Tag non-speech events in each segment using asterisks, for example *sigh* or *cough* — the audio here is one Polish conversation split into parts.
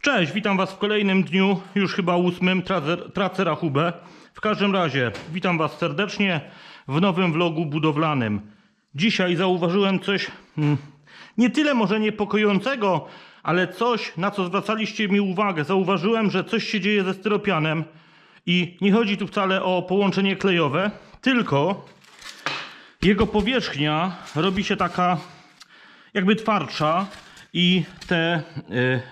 Cześć, witam Was w kolejnym dniu, już chyba ósmym, tracę, rachubę. W każdym razie, witam Was serdecznie w nowym vlogu budowlanym. Dzisiaj zauważyłem coś mm, nie tyle może niepokojącego, ale coś, na co zwracaliście mi uwagę. Zauważyłem, że coś się dzieje ze styropianem i nie chodzi tu wcale o połączenie klejowe, tylko jego powierzchnia robi się taka jakby twardsza i te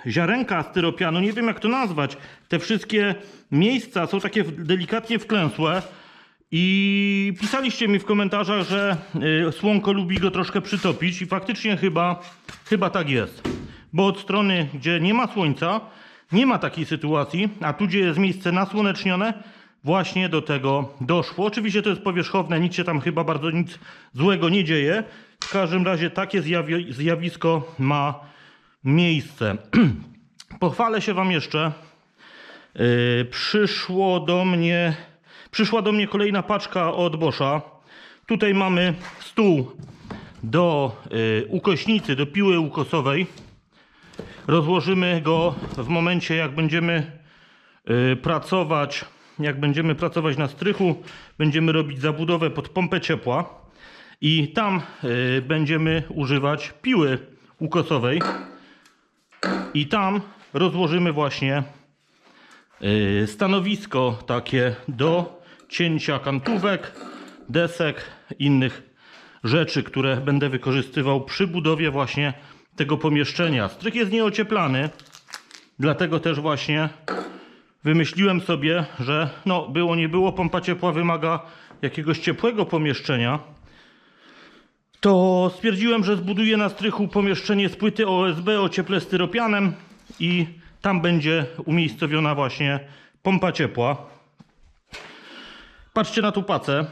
y, ziarenka styropianu, nie wiem jak to nazwać, te wszystkie miejsca są takie delikatnie wklęsłe i pisaliście mi w komentarzach, że y, słonko lubi go troszkę przytopić i faktycznie chyba, chyba tak jest. Bo od strony, gdzie nie ma słońca, nie ma takiej sytuacji, a tu, gdzie jest miejsce nasłonecznione, właśnie do tego doszło. Oczywiście to jest powierzchowne, nic się tam chyba bardzo nic złego nie dzieje. W każdym razie takie zjawi- zjawisko ma miejsce. *clears throat* Pochwalę się Wam jeszcze. Yy, przyszło do mnie, przyszła do mnie kolejna paczka od Boscha. Tutaj mamy stół do yy, ukośnicy, do piły ukosowej. Rozłożymy go w momencie, jak będziemy y, pracować, jak będziemy pracować na strychu, będziemy robić zabudowę pod pompę ciepła i tam y, będziemy używać piły ukosowej i tam rozłożymy właśnie y, stanowisko takie do cięcia kantówek, desek, innych rzeczy, które będę wykorzystywał przy budowie właśnie tego pomieszczenia. Strych jest nieocieplany, dlatego też właśnie wymyśliłem sobie, że no było nie było, pompa ciepła wymaga jakiegoś ciepłego pomieszczenia. To stwierdziłem, że zbuduję na strychu pomieszczenie z płyty OSB o cieple styropianem i tam będzie umiejscowiona właśnie pompa ciepła. Patrzcie na tą pacę.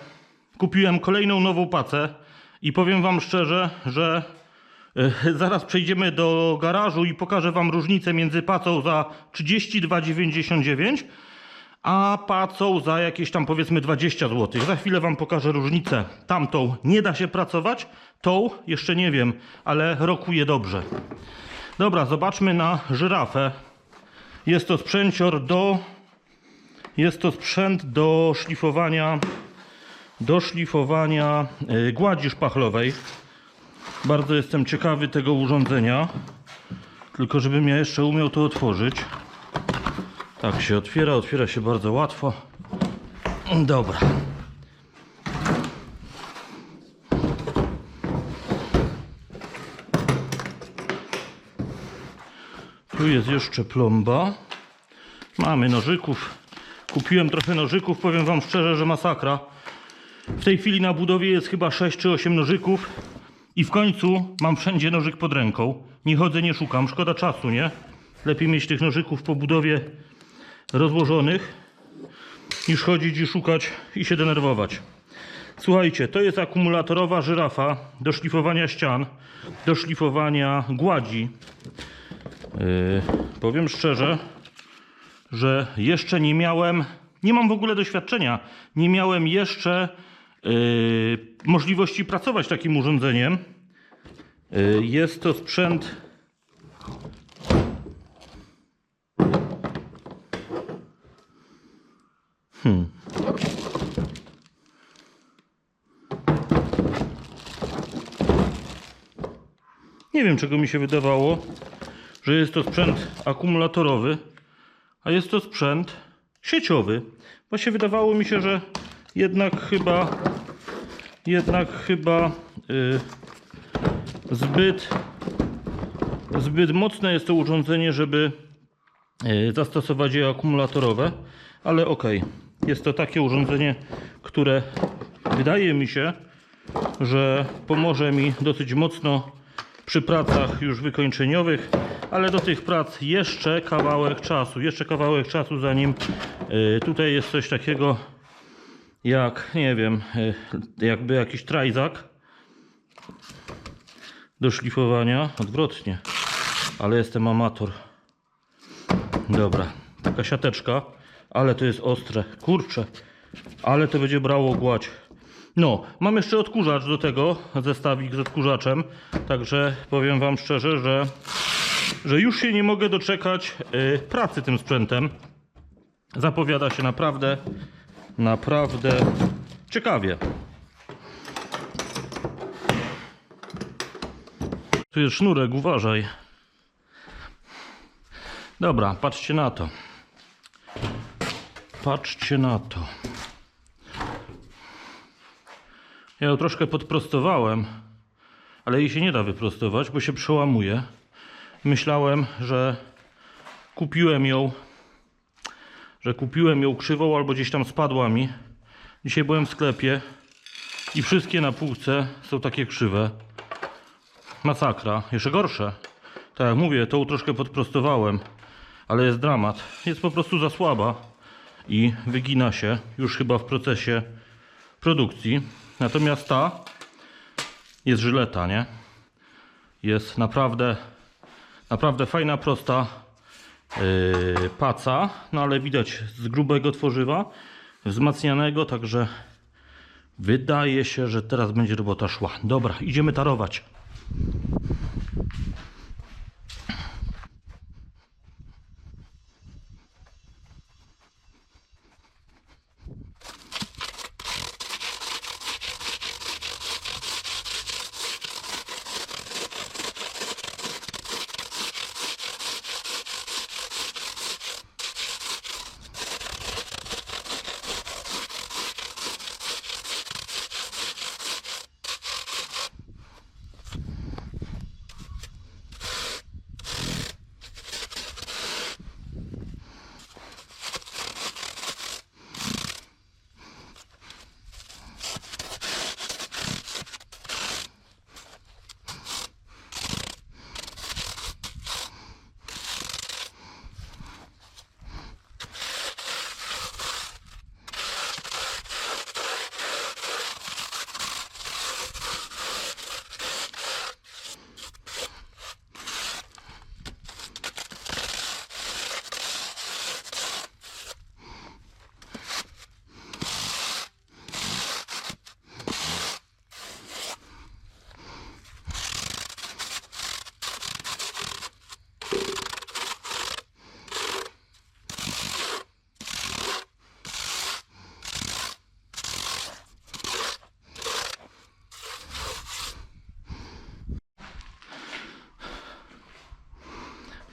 Kupiłem kolejną nową pacę i powiem Wam szczerze, że e, zaraz przejdziemy do garażu i pokażę Wam różnicę między pacą za 32,99 a pacą za jakieś tam powiedzmy 20 zł. Za chwilę Wam pokażę różnicę. Tamtą nie da się pracować, tą jeszcze nie wiem, ale rokuje dobrze. Dobra, zobaczmy na żyrafę. Jest to sprzęcior do... Jest to sprzęt do szlifowania do szlifowania y, gładzi szpachlowej. Bardzo jestem ciekawy tego urządzenia. Tylko żebym ja jeszcze umiał to otworzyć. Tak się otwiera, otwiera się bardzo łatwo. Dobra. Tu jest jeszcze plomba. Mamy nożyków. Kupiłem trochę nożyków, powiem wam szczerze, że masakra. W tej chwili na budowie jest chyba 6 czy 8 nożyków i w końcu mam wszędzie nożyk pod ręką. Nie chodzę, nie szukam, szkoda czasu, nie? Lepiej mieć tych nożyków po budowie rozłożonych niż chodzić i szukać i się denerwować. Słuchajcie, to jest akumulatorowa żyrafa do szlifowania ścian, do szlifowania gładzi. Yy, powiem szczerze, że jeszcze nie miałem, nie mam w ogóle doświadczenia, nie miałem jeszcze yy, możliwości pracować takim urządzeniem. Yy, jest to sprzęt. Nie wiem, czego mi się wydawało, że jest to sprzęt akumulatorowy a jest to sprzęt sieciowy. Właśnie wydawało mi się, że jednak chyba jednak chyba y, zbyt zbyt mocne jest to urządzenie, żeby y, zastosować je akumulatorowe, ale ok, jest to takie urządzenie, które wydaje mi się, że pomoże mi dosyć mocno przy pracach już wykończeniowych, ale do tych prac jeszcze kawałek czasu, jeszcze kawałek czasu zanim y, tutaj jest coś takiego jak, nie wiem, y, jakby jakiś trajzak do szlifowania, odwrotnie, ale jestem amator. Dobra, taka siateczka, ale to jest ostre, kurczę, ale to będzie brało gładź. No, mam jeszcze odkurzacz do tego, zestawik z odkurzaczem, także powiem Wam szczerze, że że już się nie mogę doczekać y, pracy tym sprzętem. Zapowiada się naprawdę, naprawdę ciekawie. Tu jest sznurek, uważaj. Dobra, patrzcie na to. Patrzcie na to. Ja ją troszkę podprostowałem, ale jej się nie da wyprostować, bo się przełamuje. Myślałem, że kupiłem ją, że kupiłem ją krzywą albo gdzieś tam spadła mi. Dzisiaj byłem w sklepie i wszystkie na półce są takie krzywe. Masakra. Jeszcze gorsze. Tak jak mówię, tą troszkę podprostowałem, ale jest dramat. Jest po prostu za słaba i wygina się już chyba w procesie produkcji. Natomiast ta jest żyleta, nie? Jest naprawdę, naprawdę fajna, prosta yy, paca, no ale widać z grubego tworzywa, wzmacnianego, także wydaje się, że teraz będzie robota szła. Dobra, idziemy tarować.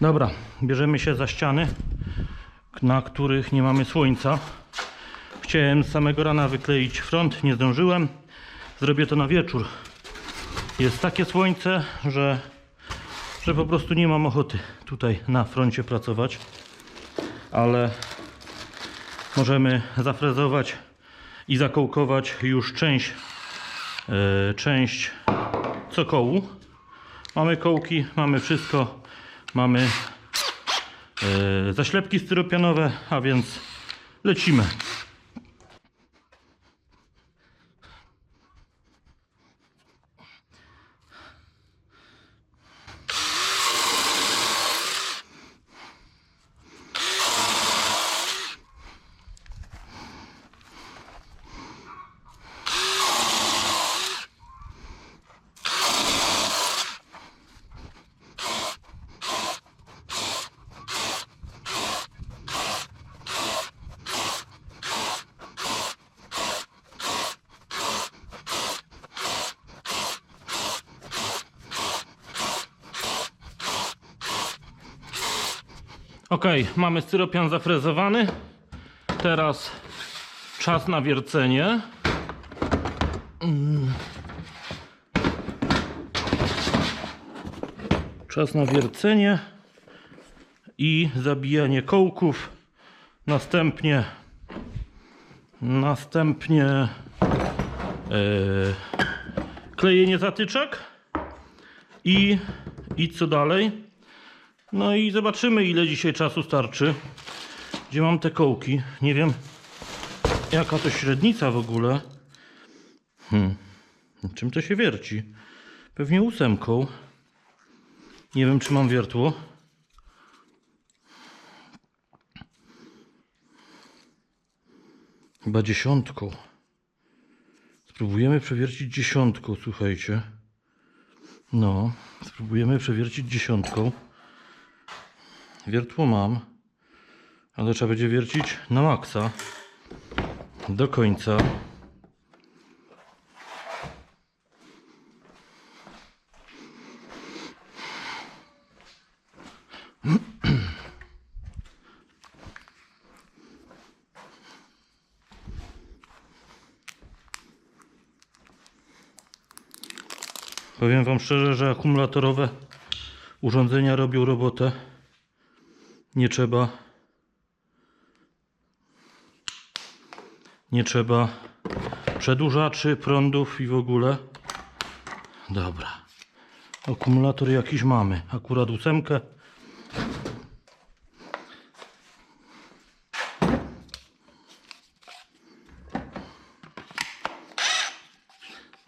Dobra, bierzemy się za ściany, na których nie mamy słońca. Chciałem z samego rana wykleić front, nie zdążyłem. Zrobię to na wieczór. Jest takie słońce, że, że po prostu nie mam ochoty tutaj na froncie pracować. Ale możemy zafrezować i zakołkować już część, e, część cokołu. Mamy kołki, mamy wszystko. Mamy e, zaślepki styropianowe, a więc lecimy. Ok, mamy styropian zafrezowany. Teraz czas na wiercenie. Mm. Czas na wiercenie i zabijanie kołków. Następnie następnie e, klejenie zatyczek i, i co dalej? No i zobaczymy ile dzisiaj czasu starczy. Gdzie mam te kołki? Nie wiem jaka to średnica w ogóle. Hmm. Czym to się wierci? Pewnie ósemką. Nie wiem czy mam wiertło. Chyba dziesiątką. Spróbujemy przewiercić dziesiątką, słuchajcie. No, spróbujemy przewiercić dziesiątką. Wiertło mam, ale trzeba będzie wiercić na maksa do końca. Powiem Wam szczerze, że akumulatorowe urządzenia robią robotę. Nie trzeba. Nie trzeba przedłużaczy, prądów i w ogóle. Dobra. Akumulator jakiś mamy. Akurat ósemkę.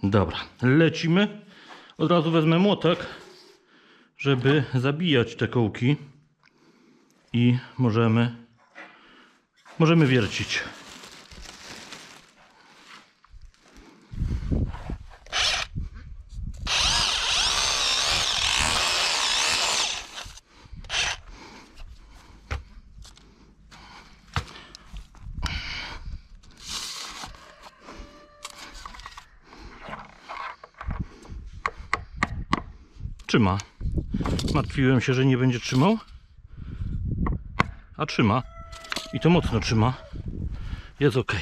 Dobra, lecimy. Od razu wezmę młotek, żeby zabijać te kołki i możemy możemy wiercić. Trzyma. Martwiłem się, że nie będzie trzymał. A trzyma. I to mocno trzyma. Jest ok.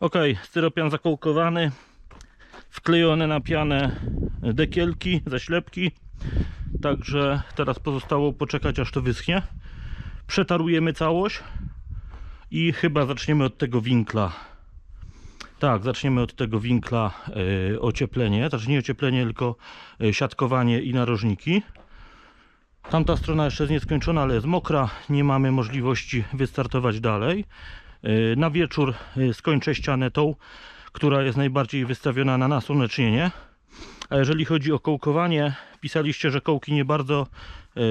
Ok, styropian zakołkowany, wklejone na pianę dekielki, zaślepki. Także teraz pozostało poczekać aż to wyschnie. Przetarujemy całość i chyba zaczniemy od tego winkla. Tak, zaczniemy od tego winkla yy, ocieplenie. Znaczy nie ocieplenie, tylko yy, siatkowanie i narożniki. Tamta strona jeszcze jest nieskończona, ale jest mokra. Nie mamy możliwości wystartować dalej. Yy, Na wieczór yy, skończę ścianę tą, która jest najbardziej wystawiona na nasłonecznienie. A jeżeli chodzi o kołkowanie, pisaliście, że kołki nie bardzo yy,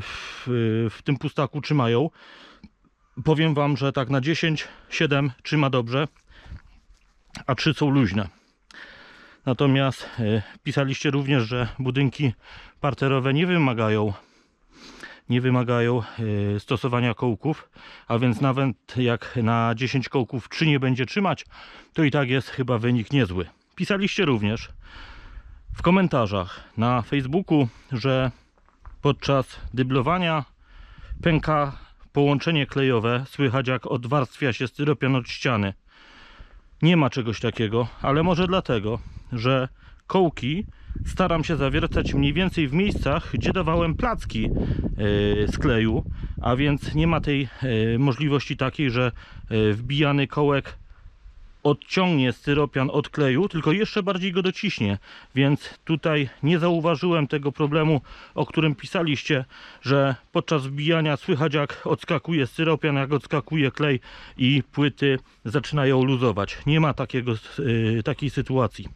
w, w tym pustaku trzymają. Powiem Wam, że tak na 10, 7 trzyma dobrze, a 3 są luźne. Natomiast pisaliście również, że budynki parterowe nie wymagają nie wymagają e, stosowania kołków, a więc nawet jak na 10 kołków 3 nie będzie trzymać, to i tak jest chyba wynik niezły. Pisaliście również w komentarzach na Facebooku, że podczas dyblowania pęka połączenie klejowe, słychać jak odwarstwia się styropian od ściany. Nie ma czegoś takiego, ale może dlatego, że kołki staram się zawiercać mniej więcej w miejscach, gdzie dawałem placki yy, z kleju, a więc nie ma tej yy, możliwości takiej, że yy, wbijany kołek odciągnie styropian od kleju, tylko jeszcze bardziej go dociśnie. Więc tutaj nie zauważyłem tego problemu, o którym pisaliście, że podczas wbijania słychać jak odskakuje styropian, jak odskakuje klej i płyty zaczynają luzować. Nie ma takiego, yy, takiej sytuacji.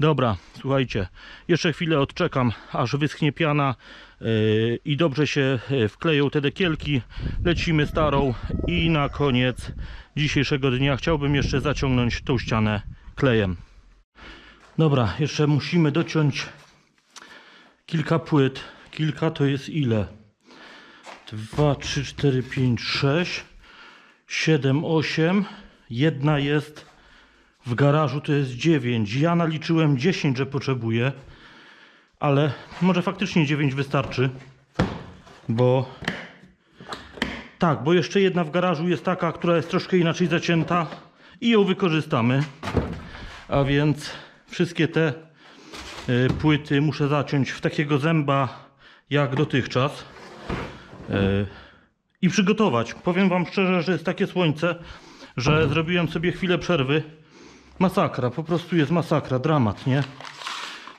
Dobra, słuchajcie, jeszcze chwilę odczekam, aż wyschnie piana i dobrze się yy, wkleją te dekielki. Lecimy starą i na koniec dzisiejszego dnia chciałbym jeszcze zaciągnąć tą ścianę klejem. Dobra, jeszcze musimy dociąć kilka płyt. Kilka to jest ile? 2, 3, 4, 5, 6, 7, 8. Jedna jest w garażu, to jest 9. Ja naliczyłem 10, że potrzebuję, ale może faktycznie 9 wystarczy, bo tak, bo jeszcze jedna w garażu jest taka, która jest troszkę inaczej zacięta i ją wykorzystamy. A więc wszystkie te y, płyty muszę zaciąć w takiego zęba jak dotychczas y, i przygotować. Powiem Wam szczerze, że jest takie słońce, że zrobiłem sobie chwilę przerwy. Masakra, po prostu jest masakra, dramat, nie?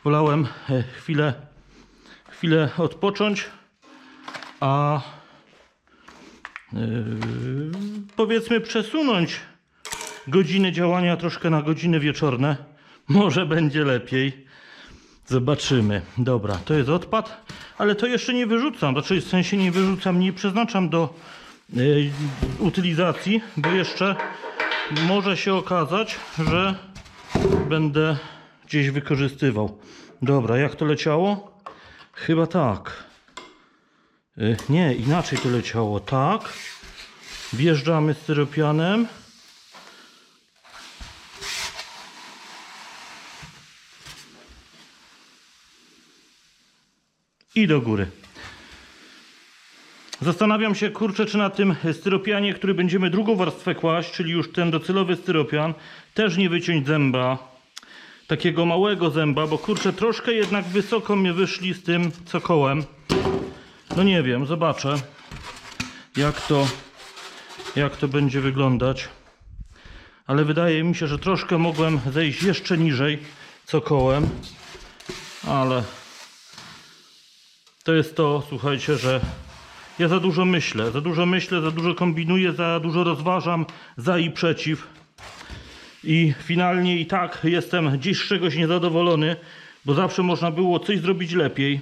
Wolałem y, chwilę, chwilę odpocząć, a Yy, powiedzmy przesunąć godziny działania troszkę na godziny wieczorne. Może będzie lepiej. Zobaczymy. Dobra, to jest odpad, ale to jeszcze nie wyrzucam. Znaczy w sensie nie wyrzucam, nie przeznaczam do yy, utylizacji, bo jeszcze może się okazać, że będę gdzieś wykorzystywał. Dobra, jak to leciało? Chyba tak. Y, Nie, inaczej to leciało. Tak. Wjeżdżamy styropianem. I do góry. Zastanawiam się, kurczę, czy na tym styropianie, który będziemy drugą warstwę kłaść, czyli już ten docelowy styropian, też nie wyciąć zęba. Takiego małego zęba, bo kurczę, troszkę jednak wysoko mnie wyszli z tym cokołem. No nie wiem, zobaczę jak to, jak to będzie wyglądać. Ale wydaje mi się, że troszkę mogłem zejść jeszcze niżej co kołem. Ale to jest to, słuchajcie, że ja za dużo myślę, za dużo myślę, za dużo kombinuję, za dużo rozważam za i przeciw. I finalnie i tak jestem dziś z czegoś niezadowolony, bo zawsze można było coś zrobić lepiej.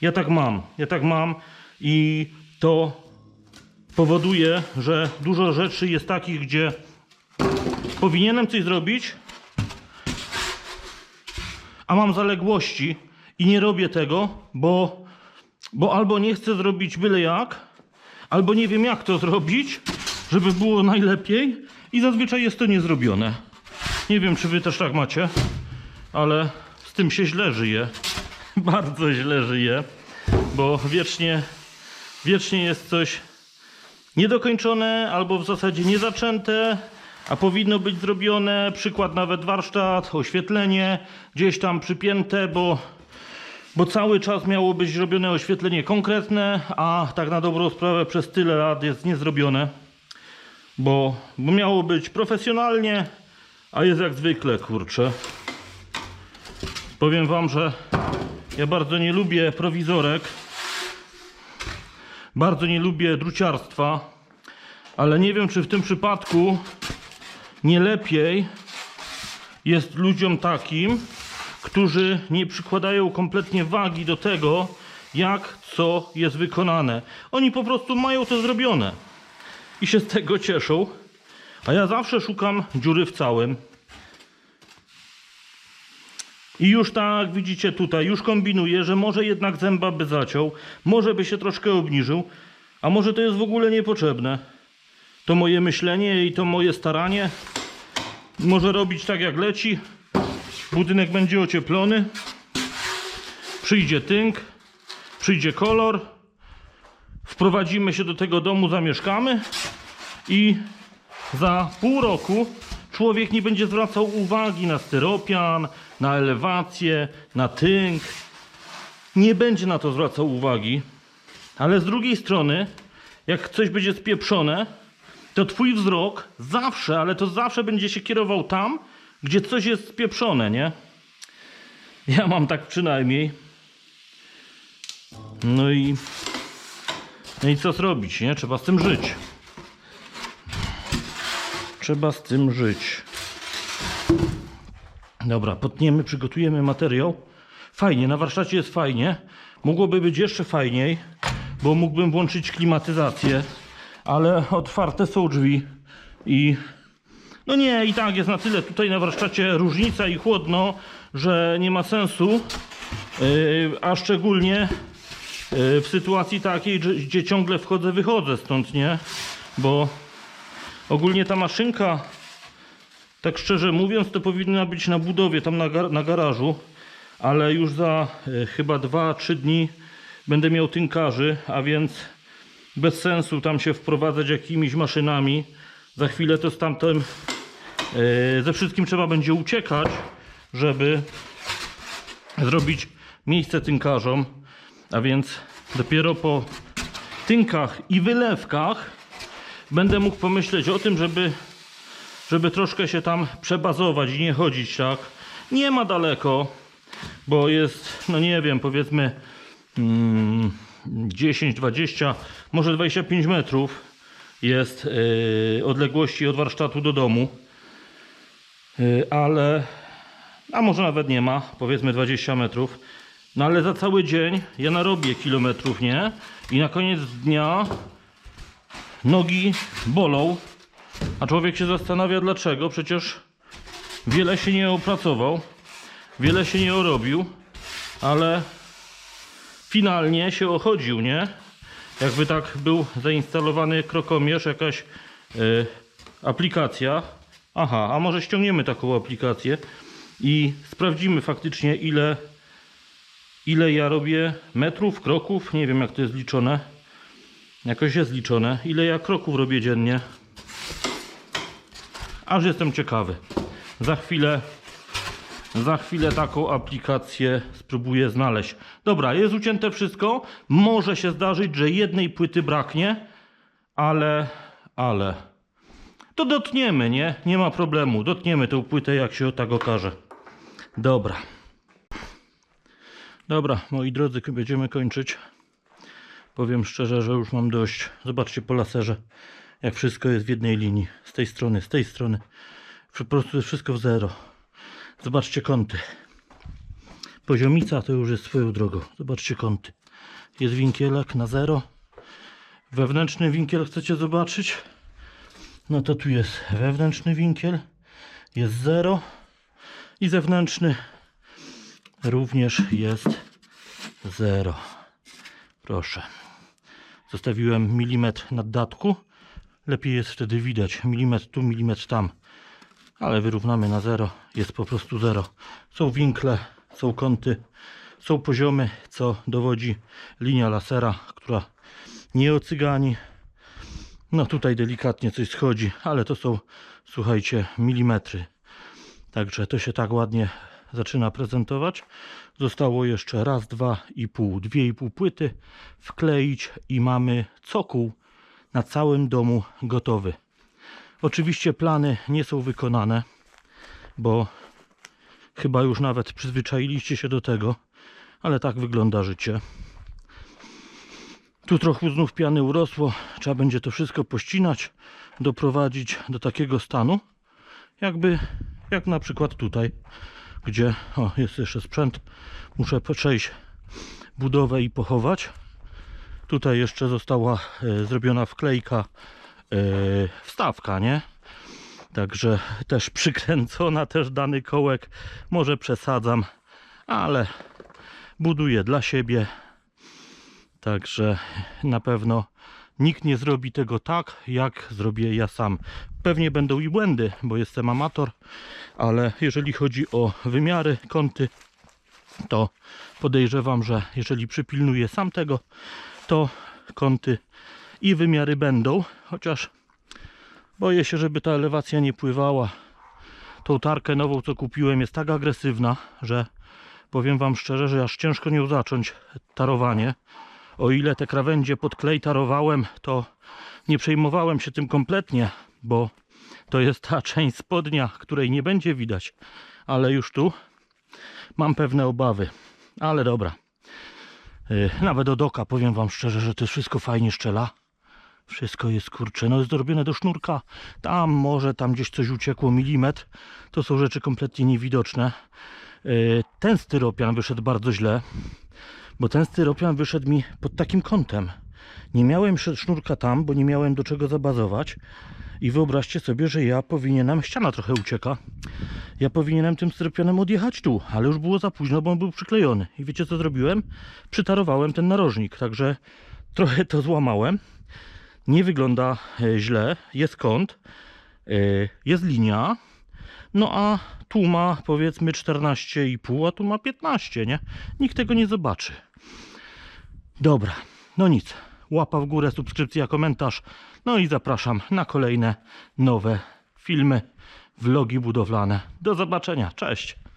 Ja tak mam, ja tak mam i to powoduje, że dużo rzeczy jest takich, gdzie powinienem coś zrobić, a mam zaległości i nie robię tego, bo, bo albo nie chcę zrobić byle jak, albo nie wiem jak to zrobić, żeby było najlepiej i zazwyczaj jest to niezrobione. Nie wiem, czy wy też tak macie, ale z tym się źle żyje. *laughs* Bardzo źle żyje, bo wiecznie, wiecznie jest coś niedokończone albo w zasadzie niezaczęte, a powinno być zrobione. Przykład nawet warsztat, oświetlenie gdzieś tam przypięte, bo, bo cały czas miało być zrobione oświetlenie konkretne, a tak na dobrą sprawę przez tyle lat jest niezrobione, bo, bo miało być profesjonalnie, a jest jak zwykle, kurczę. Powiem wam, że ja bardzo nie lubię prowizorek. Bardzo nie lubię druciarstwa, ale nie wiem, czy w tym przypadku nie lepiej jest ludziom takim, którzy nie przykładają kompletnie wagi do tego, jak co jest wykonane. Oni po prostu mają to zrobione i się z tego cieszą, a ja zawsze szukam dziury w całym. I już tak widzicie tutaj, już kombinuję, że może jednak zęba by zaciął, może by się troszkę obniżył, a może to jest w ogóle niepotrzebne. To moje myślenie i to moje staranie może robić tak jak leci. Budynek będzie ocieplony. Przyjdzie tynk, przyjdzie kolor. Wprowadzimy się do tego domu, zamieszkamy i za pół roku człowiek nie będzie zwracał uwagi na styropian, na elewację, na tynk. Nie będzie na to zwracał uwagi. Ale z drugiej strony, jak coś będzie spieprzone, to twój wzrok zawsze, ale to zawsze będzie się kierował tam, gdzie coś jest spieprzone, nie? Ja mam tak przynajmniej. No i. No i co zrobić, nie? Trzeba z tym żyć. Trzeba z tym żyć. Dobra, potniemy, przygotujemy materiał. Fajnie, na warsztacie jest fajnie. Mogłoby być jeszcze fajniej, bo mógłbym włączyć klimatyzację, ale otwarte są drzwi i no nie, i tak jest na tyle tutaj na warsztacie różnica i chłodno, że nie ma sensu, yy, a szczególnie yy, w sytuacji takiej, gdzie ciągle wchodzę, wychodzę stąd, nie? Bo ogólnie ta maszynka, tak szczerze mówiąc, to powinna być na budowie, tam na, gar na garażu, ale już za yy, chyba 2-3 dni będę miał tynkarzy, a więc bez sensu tam się wprowadzać jakimiś maszynami. Za chwilę to stamtąd yy, ze wszystkim trzeba będzie uciekać, żeby zrobić miejsce tynkarzom. A więc dopiero po tynkach i wylewkach będę mógł pomyśleć o tym, żeby, żeby troszkę się tam przebazować i nie chodzić tak. Nie ma daleko, bo jest, no nie wiem, powiedzmy mm, 10, 20, może 25 metrów jest yy, odległości od warsztatu do domu. Yy, ale, a może nawet nie ma, powiedzmy 20 metrów. No ale za cały dzień ja narobię kilometrów, nie? I na koniec dnia nogi bolą, a człowiek się zastanawia dlaczego. Przecież wiele się nie opracował, wiele się nie orobił, ale finalnie się ochodził, nie? Jakby tak był zainstalowany krokomierz, jakaś y, aplikacja. Aha, a może ściągniemy taką aplikację i sprawdzimy faktycznie ile, ile ja robię metrów, kroków, nie wiem jak to jest liczone. Jakoś jest liczone. Ile ja kroków robię dziennie. Aż jestem ciekawy. Za chwilę za chwilę taką aplikację spróbuję znaleźć. Dobra, jest ucięte wszystko. Może się zdarzyć, że jednej płyty braknie, ale, ale. To dotniemy, nie? Nie ma problemu. Dotniemy tą płytę, jak się tak okaże. Dobra. Dobra, moi drodzy, będziemy kończyć. Powiem szczerze, że już mam dość. Zobaczcie po laserze, jak wszystko jest w jednej linii. Z tej strony, z tej strony. Po prostu jest wszystko w zero. Zobaczcie kąty. Poziomica to już jest swoją drogą. Zobaczcie kąty. Jest winkielek na zero. Wewnętrzny winkiel chcecie zobaczyć? No to tu jest wewnętrzny winkiel. Jest zero. I zewnętrzny również jest zero. Proszę. Zostawiłem milimetr nad datku. Lepiej jest wtedy widać. Milimetr tu, milimetr tam ale wyrównamy na zero, jest po prostu zero. Są winkle, są kąty, są poziomy, co dowodzi linia lasera, która nie ocygani. No tutaj delikatnie coś schodzi, ale to są, słuchajcie, milimetry. Także to się tak ładnie zaczyna prezentować. Zostało jeszcze raz, dwa i pół, dwie i pół płyty wkleić i mamy cokół na całym domu gotowy. Oczywiście plany nie są wykonane, bo chyba już nawet przyzwyczailiście się do tego, ale tak wygląda życie. Tu trochę znów piany urosło, trzeba będzie to wszystko pościnać, doprowadzić do takiego stanu, jakby, jak na przykład tutaj, gdzie, o jest jeszcze sprzęt, muszę przejść budowę i pochować. Tutaj jeszcze została e, zrobiona wklejka e, wstawka, nie? Także też przykręcona, *laughs* też dany kołek. Może przesadzam, ale buduję dla siebie. Także na pewno nikt nie zrobi tego tak, jak zrobię ja sam. Pewnie będą i błędy, bo jestem amator, ale jeżeli chodzi o wymiary, kąty, to podejrzewam, że jeżeli przypilnuję sam tego, to kąty i wymiary będą, chociaż boję się, żeby ta elewacja nie pływała. Tą tarkę nową, co kupiłem, jest tak agresywna, że powiem Wam szczerze, że aż ciężko nią zacząć tarowanie. O ile te krawędzie pod klej tarowałem, to nie przejmowałem się tym kompletnie, bo to jest ta część spodnia, której nie będzie widać, ale już tu mam pewne obawy. Ale dobra. Yy, Nawet od oka powiem Wam szczerze, że to wszystko fajnie szczela. Wszystko jest kurcze, no jest zrobione do sznurka. Tam może tam gdzieś coś uciekło milimetr. To są rzeczy kompletnie niewidoczne. Yy, Ten styropian wyszedł bardzo źle, bo ten styropian wyszedł mi pod takim kątem. Nie miałem sz- sznurka tam, bo nie miałem do czego zabazować. I wyobraźcie sobie, że ja powinienem, ściana trochę ucieka, ja powinienem tym styropianem odjechać tu, ale już było za późno, bo on był przyklejony. I wiecie co zrobiłem? Przytarowałem ten narożnik, także trochę to złamałem. Nie wygląda e, źle, jest kąt, e, jest linia, no a tu ma powiedzmy 14,5, a tu ma 15, nie? Nikt tego nie zobaczy. Dobra, no nic. Łapa w górę, subskrypcja, komentarz. No i zapraszam na kolejne nowe filmy, vlogi budowlane. Do zobaczenia, cześć!